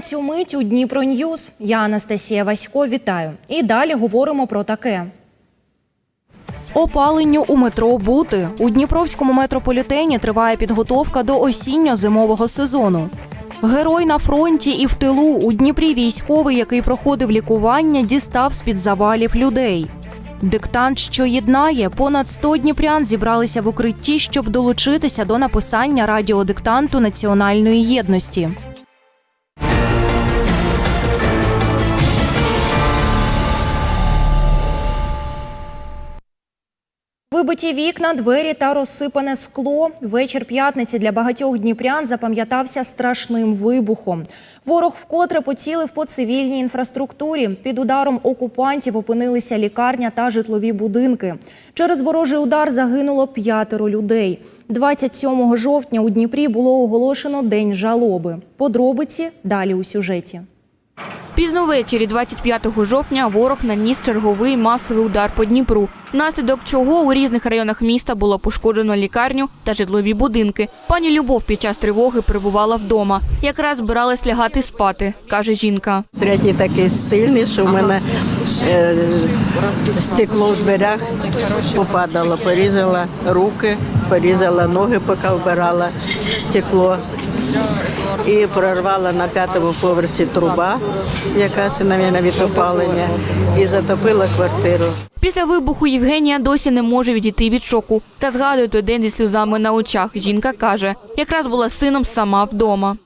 цю мить у Дніпро Ньюз. Я Анастасія Васько. Вітаю. І далі говоримо про таке. Опаленню у метро бути у Дніпровському метрополітені триває підготовка до осінньо-зимового сезону. Герой на фронті і в тилу у Дніпрі військовий, який проходив лікування, дістав з під завалів людей. Диктант, що єднає, понад 100 дніпрян зібралися в укритті, щоб долучитися до написання радіодиктанту національної єдності. Вибиті вікна, двері та розсипане скло. Вечір п'ятниці для багатьох дніпрян запам'ятався страшним вибухом. Ворог вкотре поцілив по цивільній інфраструктурі. Під ударом окупантів опинилися лікарня та житлові будинки. Через ворожий удар загинуло п'ятеро людей. 27 жовтня у Дніпрі було оголошено День жалоби. Подробиці далі у сюжеті. Пізно ввечері 25 жовтня ворог наніс черговий масовий удар по Дніпру, внаслідок чого у різних районах міста було пошкоджено лікарню та житлові будинки. Пані Любов під час тривоги перебувала вдома. Якраз збиралась лягати спати, каже жінка. Третій такий сильний, що в мене е, стекло в дверях попадало, порізала руки, порізала ноги, поки вбирала стекло. І прорвала на п'ятому поверсі труба, якась, мабуть, від опалення, і затопила квартиру. Після вибуху Євгенія досі не може відійти від шоку та згадує той день зі сльозами на очах. Жінка каже, якраз була сином сама вдома.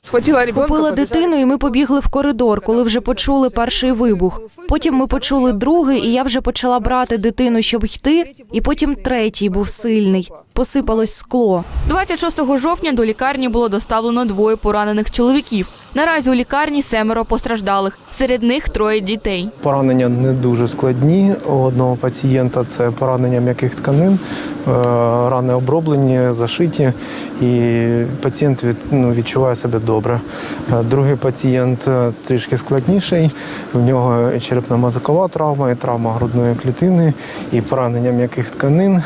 Схопила дитину, і ми побігли в коридор, коли вже почули перший вибух. Потім ми почули другий, і я вже почала брати дитину, щоб йти. І потім третій був сильний. Посипалось скло. 26 жовтня до лікарні було доставлено двоє поранених чоловіків. Наразі у лікарні семеро постраждалих. Серед них троє дітей. Поранення не дуже складні. У одного пацієнта це поранення м'яких тканин, е, рани оброблені, зашиті, і пацієнт від, ну, відчуває себе добре. Е, Другий пацієнт е, трішки складніший. В нього черепно-мозокова травма, і травма грудної клітини, і поранення м'яких тканин,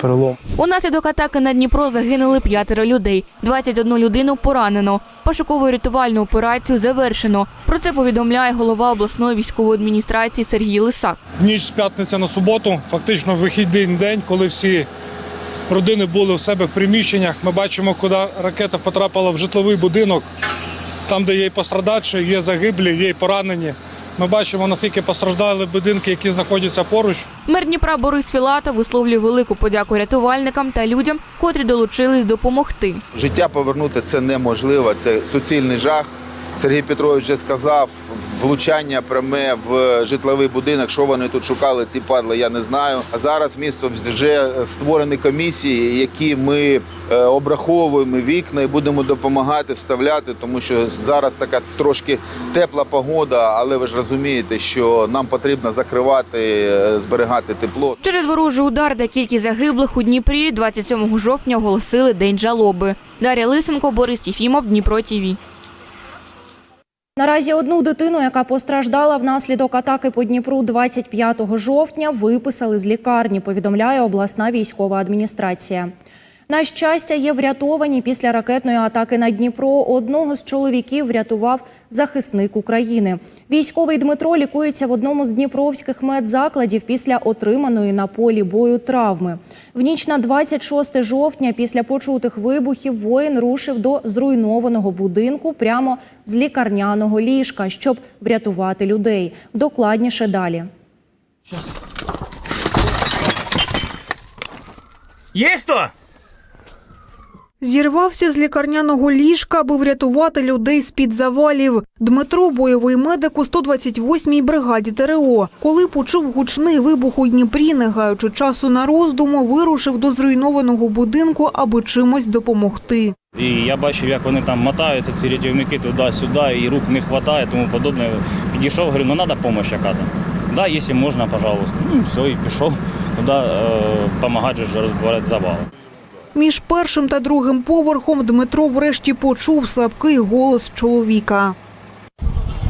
перелом Унаслідок атаки на Дніпро загинули п'ятеро людей. 21 людину поранено. Пошукову рятувальну операцію завершено. Про це повідомляє голова обласної військової адміністрації Сергій Лисак. Ніч з п'ятниця на суботу, фактично вихідний день, коли всі родини були в себе в приміщеннях. Ми бачимо, куди ракета потрапила в житловий будинок, там, де є і пострадавші, є загиблі, є і поранені. Ми бачимо, наскільки постраждали будинки, які знаходяться поруч. Мер Дніпра Борис Філатов висловлює велику подяку рятувальникам та людям, котрі долучились допомогти. Життя повернути це неможливо, це суцільний жах. Сергій Петрович вже сказав, влучання пряме в житловий будинок. Що вони тут шукали, ці падли, я не знаю. А зараз місто вже створені комісії, які ми е, обраховуємо вікна і будемо допомагати вставляти, тому що зараз така трошки тепла погода, але ви ж розумієте, що нам потрібно закривати, е, зберігати тепло. Через ворожий удар та кількість загиблих у Дніпрі 27 жовтня оголосили День жалоби. Дар'я Лисенко, Борис Єфімов, Дніпро ТІВІ. Наразі одну дитину, яка постраждала внаслідок атаки по Дніпру 25 жовтня, виписали з лікарні, повідомляє обласна військова адміністрація. На щастя, є врятовані після ракетної атаки на Дніпро. Одного з чоловіків врятував захисник України. Військовий Дмитро лікується в одному з дніпровських медзакладів після отриманої на полі бою травми. В ніч на 26 жовтня, після почутих вибухів, воїн рушив до зруйнованого будинку прямо з лікарняного ліжка, щоб врятувати людей. Докладніше далі. Есть кто? Зірвався з лікарняного ліжка, аби врятувати людей з-під завалів. Дмитро – бойовий медик у 128-й бригаді ТРО. Коли почув гучний вибух у Дніпрі, не гаючи часу на роздуму, вирушив до зруйнованого будинку, аби чимось допомогти. І я бачив, як вони там мотаються, ці рятівники туди-сюди, і рук не вистачає, тому подобне. Підійшов, говорю, ну треба допомога яка-то. Да, якщо можна, пожалуйста. Ну, все, і пішов туди допомагати е, розбирати завали. Між першим та другим поверхом Дмитро врешті почув слабкий голос чоловіка.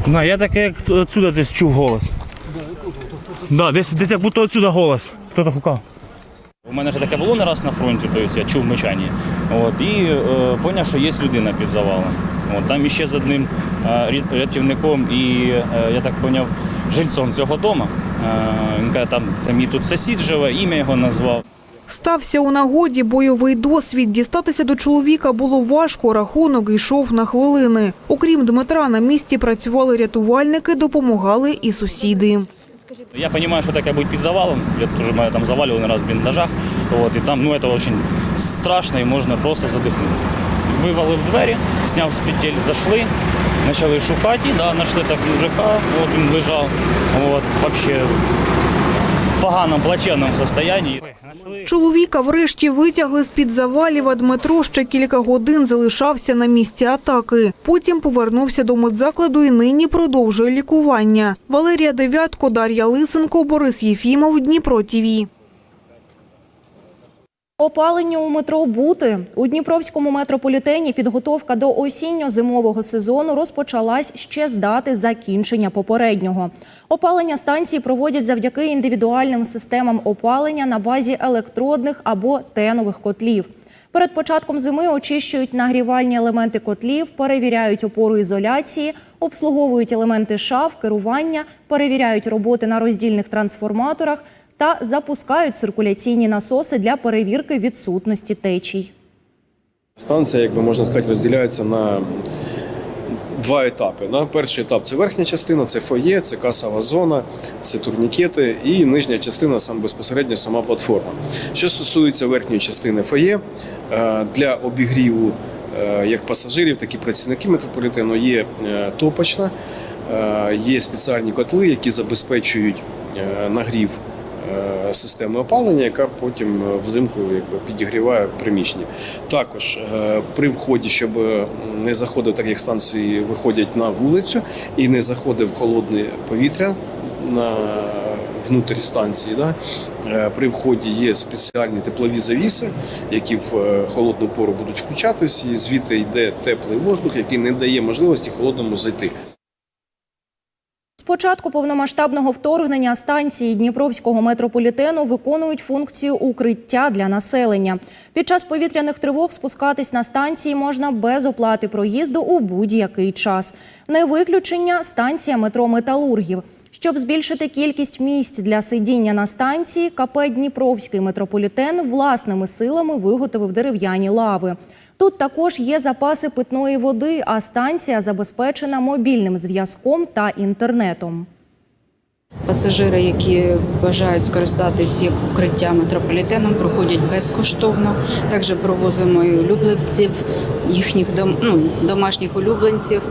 На, я таке, як отсюда десь чув голос. Да, десь, десь як будто отсюда голос. Хто-то гукав. У мене ж таке було не раз на фронті, тобто я чув мечання. От, і е, зрозумів, що є людина під завалом. От, там іще з одним е, рятівником і, е, я так поняв, жильцом цього дому. Е, Він каже, там це мій тут сусід живе, ім'я його назвав. Стався у нагоді бойовий досвід. Дістатися до чоловіка було важко, рахунок йшов на хвилини. Окрім Дмитра, на місці працювали рятувальники, допомагали і сусіди. Я розумію, що таке бути під завалом. Я теж мене там завалювали раз в бліндажах. От, і там ну, це дуже страшно і можна просто задихнутися. Вивалив двері, зняв з петель, зайшли, почали шукати, да, знайшли так мужика, от він лежав. От, взагалі в поганому, плачевному стані. Чоловіка врешті витягли з-під завалів, а Дмитро ще кілька годин залишався на місці атаки. Потім повернувся до медзакладу і нині продовжує лікування. Валерія Дев'ятко, Дар'я Лисенко, Борис Єфімов, Дніпро ТІВІ. Опалення у метро Бути у Дніпровському метрополітені підготовка до осінньо-зимового сезону розпочалась ще з дати закінчення попереднього. Опалення станції проводять завдяки індивідуальним системам опалення на базі електродних або тенових котлів. Перед початком зими очищують нагрівальні елементи котлів, перевіряють опору ізоляції, обслуговують елементи шаф, керування, перевіряють роботи на роздільних трансформаторах та запускають циркуляційні насоси для перевірки відсутності течій. Станція, як би можна сказати, розділяється на два етапи. На перший етап це верхня частина, це фоє, це касова зона, це турнікети, і нижня частина сам безпосередньо сама платформа. Що стосується верхньої частини фоє, е, для обігріву е, як пасажирів, так і працівників метрополітену є е, топочна, є спеціальні котли, які забезпечують нагрів системи опалення, яка потім е, взимку якби підігріває приміщення. Також е, при вході, щоб е, не заходив, так як станції виходять на вулицю і не заходив холодне повітря на внутрі станції. Да? е, При вході є спеціальні теплові завіси, які в е, холодну пору будуть включатись, і звідти йде теплий воздух, який не дає можливості холодному зайти. Початку повномасштабного вторгнення станції Дніпровського метрополітену виконують функцію укриття для населення. Під час повітряних тривог спускатись на станції можна без оплати проїзду у будь-який час. Не виключення станція метро Металургів. Щоб збільшити кількість місць для сидіння на станції, КП Дніпровський метрополітен власними силами виготовив дерев'яні лави. Тут також є запаси питної води, а станція забезпечена мобільним зв'язком та інтернетом. Пасажири, які бажають скористатись як укриття метрополітеном, проходять безкоштовно. Також провозимо і улюбленців, їхніх дом, ну, домашніх улюбленців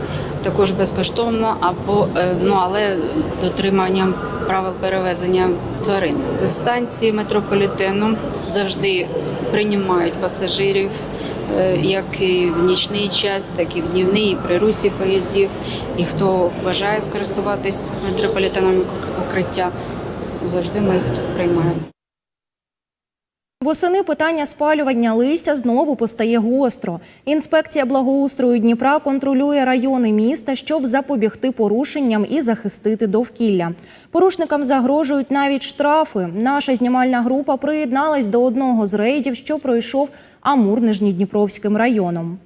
також безкоштовно, або е, ну але дотриманням правил перевезення тварин. Станції метрополітену завжди приймають пасажирів. е, Як і в нічний час, так і в днівний, і при русі поїздів. І хто бажає скористуватись метрополітеном укриття, завжди ми їх тут приймаємо. Восени питання спалювання листя знову постає гостро. Інспекція благоустрою Дніпра контролює райони міста, щоб запобігти порушенням і захистити довкілля. Порушникам загрожують навіть штрафи. Наша знімальна група приєдналась до одного з рейдів, що пройшов Амур Нижньодніпровським районом.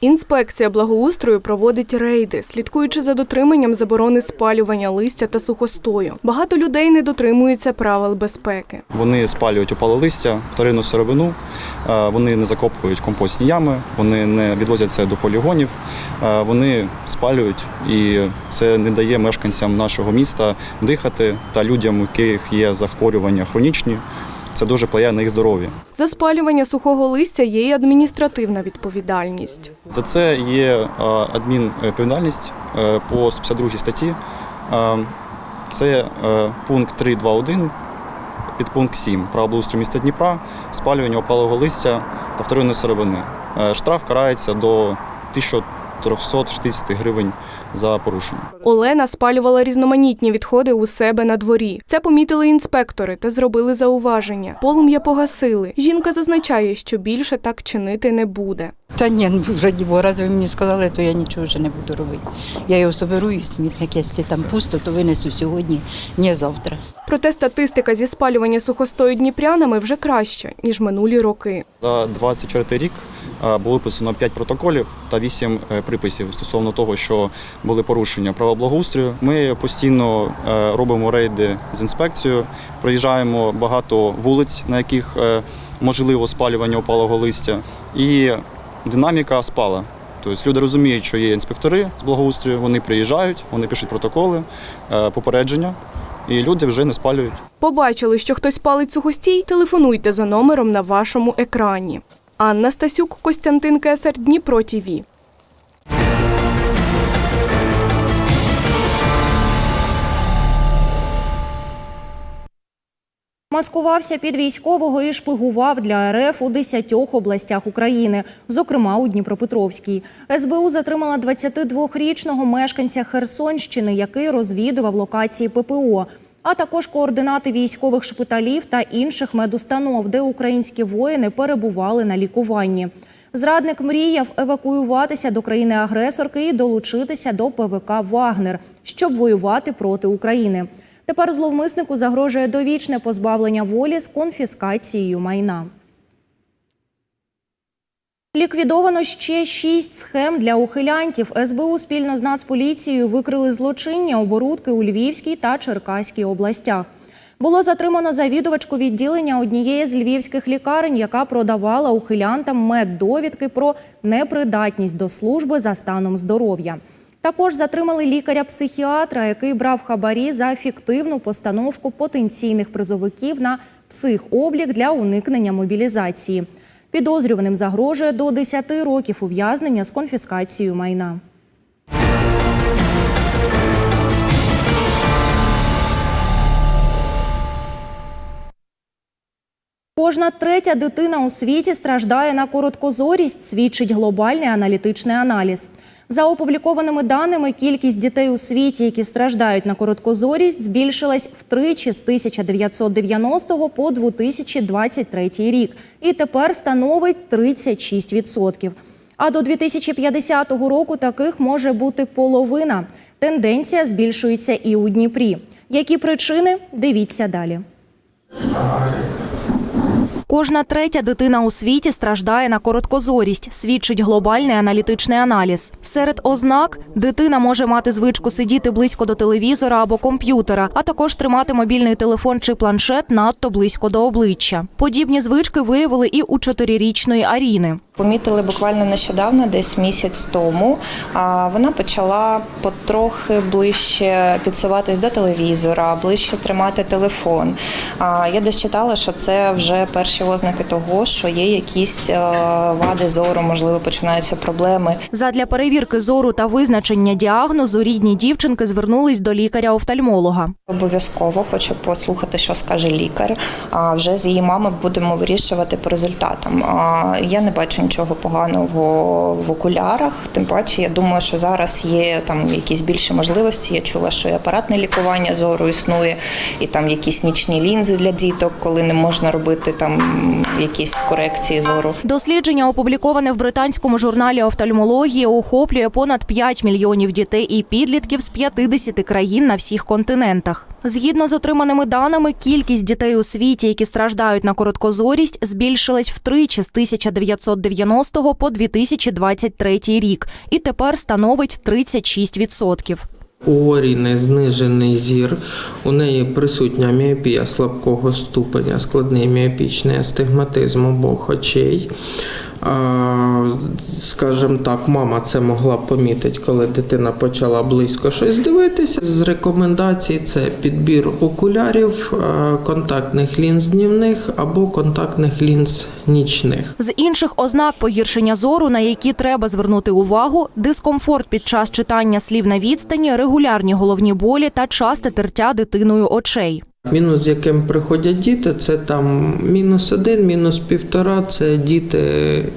Інспекція благоустрою проводить рейди, слідкуючи за дотриманням заборони спалювання листя та сухостою. Багато людей не дотримуються правил безпеки. Вони спалюють опале листя, вторинну сировину, е, вони не закопують компостні ями, вони не відвозять це до полігонів, е, вони спалюють, і це не дає мешканцям нашого міста дихати та людям, у яких є захворювання хронічні. Це дуже впливає на їх здоров'я. За спалювання сухого листя є й адміністративна відповідальність. За це є е, адмінвідповідальність е, по 152 статті. Е, Це е, пункт 3.2.1, підпункт 7 правоустрою міста Дніпра, спалювання опалого листя та вторинної сировини. Е, Штраф карається до 1360 гривень за порушення. Олена спалювала різноманітні відходи у себе на дворі. Це помітили інспектори та зробили зауваження. Полум'я погасили. Жінка зазначає, що більше так чинити не буде. Та ні, ну раді Бога, раз ви мені сказали, то я нічого вже не буду робити. Я його соберу і смітник, якщо там пусто, то винесу сьогодні, не завтра. Проте статистика зі спалювання сухостою дніпрянами вже краща, ніж минулі роки. За 24 рік було виписано 5 протоколів та 8 е, приписів стосовно того, що були порушення права благоустрою. Ми постійно е, робимо рейди з інспекцією, проїжджаємо багато вулиць, на яких е, можливо спалювання опалого листя, і динаміка спала. Тобто люди розуміють, що є інспектори з благоустрою, вони приїжджають, вони пишуть протоколи, попередження, і люди вже не спалюють. Побачили, що хтось палить сухостій? Телефонуйте за номером на вашому екрані. Анна Стасюк, Костянтин Кесар, Дніпро ТІВІ. Маскувався під військового і шпигував для РФ у 10 областях України, зокрема у Дніпропетровській. СБУ затримала 22-річного мешканця Херсонщини, який розвідував локації ППО, а також координати військових шпиталів та інших медустанов, де українські воїни перебували на лікуванні. Зрадник мріяв евакуюватися до країни-агресорки і долучитися до ПВК Вагнер, щоб воювати проти України. Тепер зловмиснику загрожує довічне позбавлення волі з конфіскацією майна. Ліквідовано ще шість схем для ухилянтів. СБУ спільно з Нацполіцією викрили злочинні оборудки у Львівській та Черкаській областях. Було затримано завідувачку відділення однієї з львівських лікарень, яка продавала ухилянтам меддовідки про непридатність до служби за станом здоров'я. Також затримали лікаря-психіатра, який брав хабарі за фіктивну постановку потенційних призовиків на психоблік для уникнення мобілізації. Підозрюваним загрожує до 10 років ув'язнення з конфіскацією майна. Кожна третя дитина у світі страждає на короткозорість, свідчить глобальний аналітичний аналіз. За опублікованими даними, кількість дітей у світі, які страждають на короткозорість, збільшилась втричі з 1990 по 2023 рік і тепер становить 36%. А до 2050 року таких може бути половина. Тенденція збільшується і у Дніпрі. Які причини? Дивіться далі. Кожна третя дитина у світі страждає на короткозорість, свідчить глобальний аналітичний аналіз. Серед ознак дитина може мати звичку сидіти близько до телевізора або комп'ютера, а також тримати мобільний телефон чи планшет надто близько до обличчя. Подібні звички виявили і у чотирирічної Аріни. Помітили буквально нещодавно, десь місяць тому. Вона почала потрохи ближче підсуватись до телевізора, ближче тримати телефон. Я десь читала, що це вже перші ознаки того, що є якісь е, вади зору, можливо, починаються проблеми. Задля перевірки зору та визначення діагнозу рідні дівчинки звернулись до лікаря-офтальмолога. Обов'язково хочу послухати, що скаже лікар. А вже з її мами будемо вирішувати по результатам. Я не бачу нічого поганого в окулярах. Тим паче, я думаю, що зараз є там якісь більші можливості. Я чула, що і апаратне лікування зору існує, і там якісь нічні лінзи для діток, коли не можна робити там якісь корекції зору. Дослідження, опубліковане в британському журналі офтальмології, охоплює понад 5 мільйонів дітей і підлітків з 50 країн на всіх континентах. Згідно з отриманими даними, кількість дітей у світі, які страждають на короткозорість, збільшилась втричі з 1990 по 2023 рік і тепер становить 36%. У Аріни знижений зір, у неї присутня міопія слабкого ступеня, складний міопічний астигматизм обох очей. Скажімо так, мама це могла помітити, коли дитина почала близько щось дивитися. З рекомендацій це підбір окулярів, контактних лінз днівних або контактних лінз нічних. З інших ознак погіршення зору, на які треба звернути увагу, дискомфорт під час читання слів на відстані, регулярні головні болі та часте тертя дитиною очей. Мінус, з яким приходять діти, це там мінус один, мінус півтора. Це діти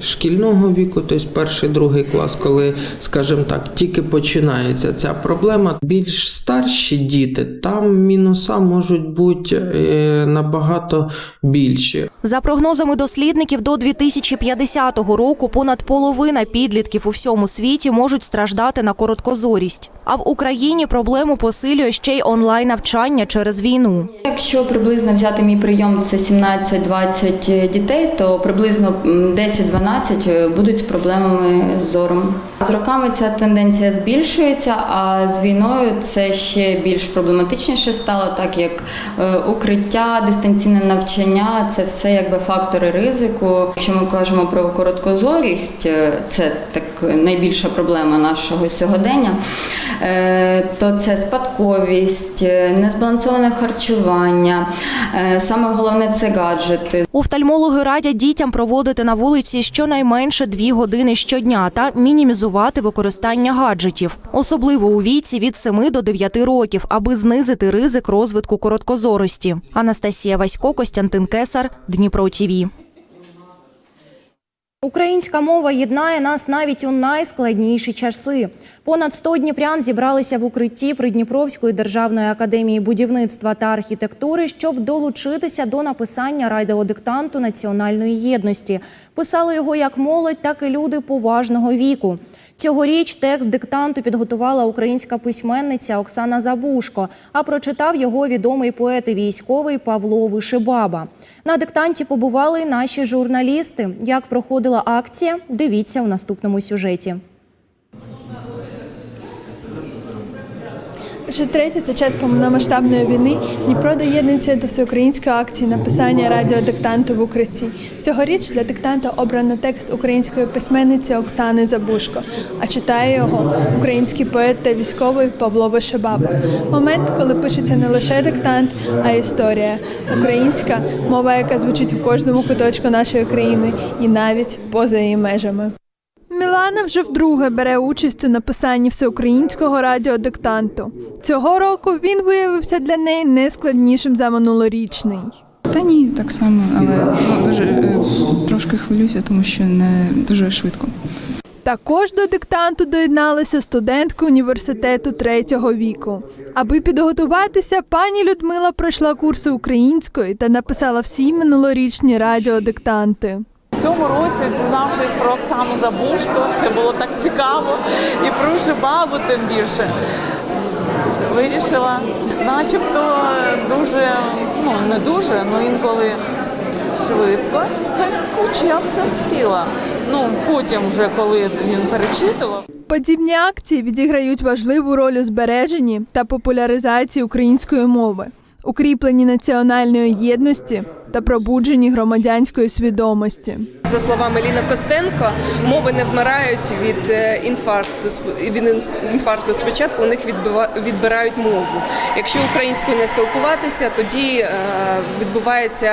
шкільного віку, тобто перший, другий клас, коли, скажімо так, тільки починається ця проблема. Більш старші діти, там мінуса можуть бути е, набагато більші. За прогнозами дослідників, до 2050 року понад половина підлітків у всьому світі можуть страждати на короткозорість. А в Україні проблему посилює ще й онлайн навчання через війну. Якщо приблизно взяти мій прийом це 17-20 дітей, то приблизно 10-12 будуть з проблемами з зором. З роками ця тенденція збільшується, а з війною це ще більш проблематичніше стало, так як е, укриття, дистанційне навчання це все якби фактори ризику. Якщо ми кажемо про короткозорість, е, це так найбільша проблема нашого сьогодення, е, то це спадковість, е, незбалансоване харчування. Е, Саме головне це гаджети. Офтальмологи радять дітям проводити на вулиці щонайменше дві години щодня та мінімізувати використання гаджетів, особливо у віці від 7 до 9 років, аби знизити ризик розвитку короткозорості. Анастасія Васько, Костянтин Кесар, Дніпро ТІВІ. Українська мова єднає нас навіть у найскладніші часи. Понад 100 дніпрян зібралися в укритті Придніпровської державної академії будівництва та архітектури, щоб долучитися до написання радіодиктанту національної єдності. Писали його як молодь, так і люди поважного віку. Цьогоріч текст диктанту підготувала українська письменниця Оксана Забушко, а прочитав його відомий поет і військовий Павло Вишибаба. На диктанті побували наші журналісти. Як проходила акція, дивіться у наступному сюжеті. Вже третє це час повномасштабної війни. Дніпро доєднується до всеукраїнської акції написання радіодиктанту в укритті. Цьогоріч для диктанту обрано текст української письменниці Оксани Забушко, а читає його український поет та військовий Павло Вишебаба. Момент, коли пишеться не лише диктант, а історія. Українська мова, яка звучить у кожному куточку нашої країни і навіть поза її межами. Мілана вже вдруге бере участь у написанні всеукраїнського радіодиктанту. Цього року він виявився для неї не складнішим за минулорічний. Та ні, так само, але ну, дуже е, трошки хвилююся, тому що не дуже швидко. Також до диктанту доєдналися студентки університету третього віку. Аби підготуватися, пані Людмила пройшла курси української та написала всі минулорічні радіодиктанти. В цьому році дізнавшись про Оксану Забушко, це було так цікаво. І про Жибабу тим більше. Вирішила, начебто дуже, ну не дуже, але інколи швидко. Хоч я все вспіла. Ну, потім, вже коли він перечитував. Подібні акції відіграють важливу роль у збереженні та популяризації української мови, укріпленні національної єдності та пробудженні громадянської свідомості. За словами Ліни Костенко, мови не вмирають від е, інфаркту. Від інфаркту спочатку у них відбива- відбирають мову. Якщо українською не спілкуватися, тоді е, відбувається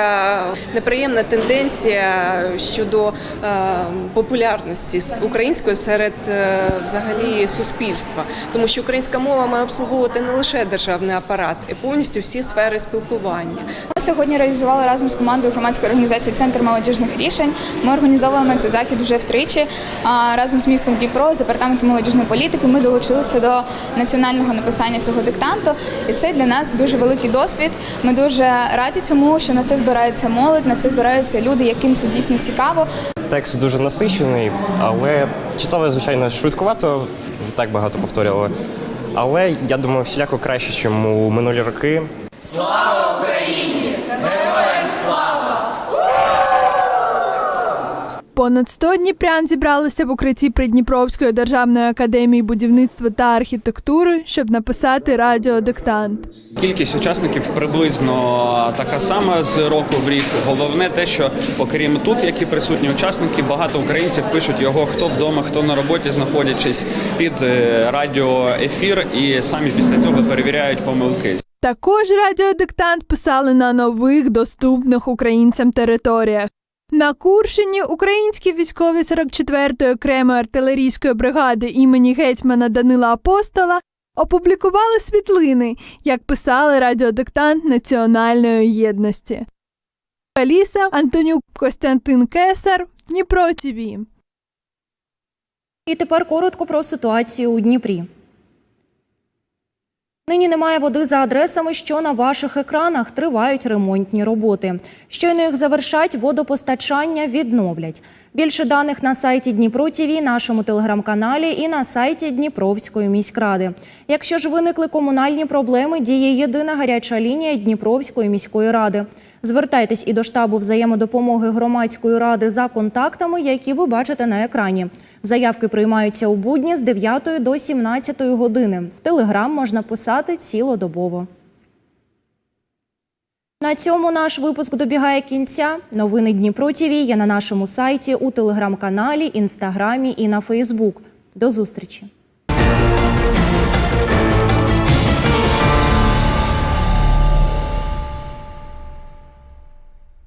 неприємна тенденція щодо е, популярності української серед взагалі суспільства, тому що українська мова має обслуговувати не лише державний апарат, а повністю всі сфери спілкування. Ми сьогодні реалізували разом з командою громадської організації Центр молодіжних рішень. Ми організовуємо цей захід вже втричі. Разом з містом Дніпро, з департаментом молодіжної політики, ми долучилися до національного написання цього диктанту. І це для нас дуже великий досвід. Ми дуже раді цьому, що на це збирається молодь, на це збираються люди, яким це дійсно цікаво. Текст дуже насичений, але читали, звичайно, швидкувато, так багато повторювали. Але я думаю, всіляко краще, ніж у минулі роки. Слава Україні! Героям слава! Понад 100 дніпрян зібралися в укритті Придніпровської державної академії будівництва та архітектури, щоб написати радіодиктант. Кількість учасників приблизно така сама з року в рік. Головне те, що окрім тут, які присутні учасники, багато українців пишуть його хто вдома, хто на роботі, знаходячись під е, радіоефір, і самі після цього перевіряють помилки. Також радіодиктант писали на нових доступних українцям територіях. На Курщині українські військові 44-ї окремої артилерійської бригади імені гетьмана Данила Апостола опублікували світлини, як писали радіодиктант національної єдності. Аліса Антонюк Костянтин Кесар Дніпро ТІВІ. І тепер коротко про ситуацію у Дніпрі. Нині немає води за адресами, що на ваших екранах тривають ремонтні роботи. Щойно їх завершать, водопостачання відновлять. Більше даних на сайті Дніпро ТІВІ, нашому телеграм-каналі і на сайті Дніпровської міськради. Якщо ж виникли комунальні проблеми, діє єдина гаряча лінія Дніпровської міської ради. Звертайтесь і до штабу взаємодопомоги громадської ради за контактами, які ви бачите на екрані. Заявки приймаються у будні з 9 до 17 години. В телеграм можна писати цілодобово. На цьому наш випуск добігає кінця. Новини Дніпро ТІВІ є на нашому сайті, у телеграм-каналі, інстаграмі і на Фейсбук. До зустрічі!